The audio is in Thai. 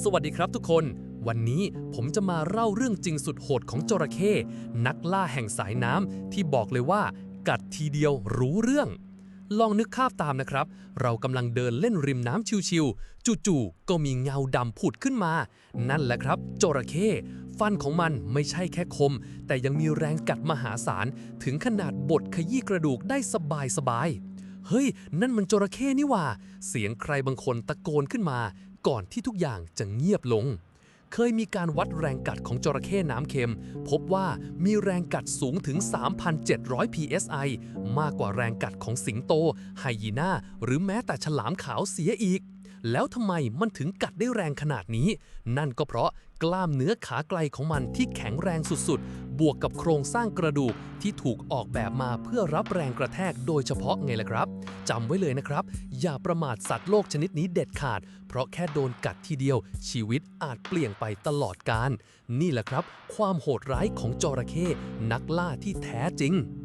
สวัสดีครับทุกคน วันนี้ผมจะมาเล่าเรื่องจริงสุดโหดของจระเข้นักล่าแห่งสายน้ำที่บอกเลยว่า กัดทีเดียวรู้เรื่อง ลองนึกภาพตามนะครับ เรากำลังเดินเล่นริมน้ำชิวๆจู่ๆก็มีเงาดำผุดขึ้นมา นั่นแหละครับ จระเข้ฟันของมันไม่ใช่แค่คม แต่ยังมีแรงกัดมหาศาลถึงขนาดบดขยี้กระดูกได้สบายๆ เฮ้ย นั่นมันจระเข้นี่ว่า เสียงใครบางคนตะโกนขึ้นมา ก่อนที่ทุกอย่างจะเงียบลง เคยมีการวัดแรงกัดของจระเข้น้ำเค็ม พบว่ามีแรงกัดสูงถึง 3,700 psi มากกว่าแรงกัดของสิงโต ไฮยีน่า หรือแม้แต่ฉลามขาวเสียอีก แล้วทำไมมันถึงกัดได้แรงขนาดนี้ นั่นก็เพราะกล้ามเนื้อขาไกลของมันที่แข็งแรงสุดๆ บวกกับโครงสร้างกระดูกที่ถูกออกแบบมาเพื่อรับแรงกระแทกโดยเฉพาะไงล่ะครับจำไว้เลยนะครับ อย่าประมาทสัตว์โลกชนิดนี้เด็ดขาด เพราะแค่โดนกัดทีเดียว ชีวิตอาจเปลี่ยนไปตลอดกาลนี่แหละครับ ความโหดร้ายของจระเข้นักล่าที่แท้จริง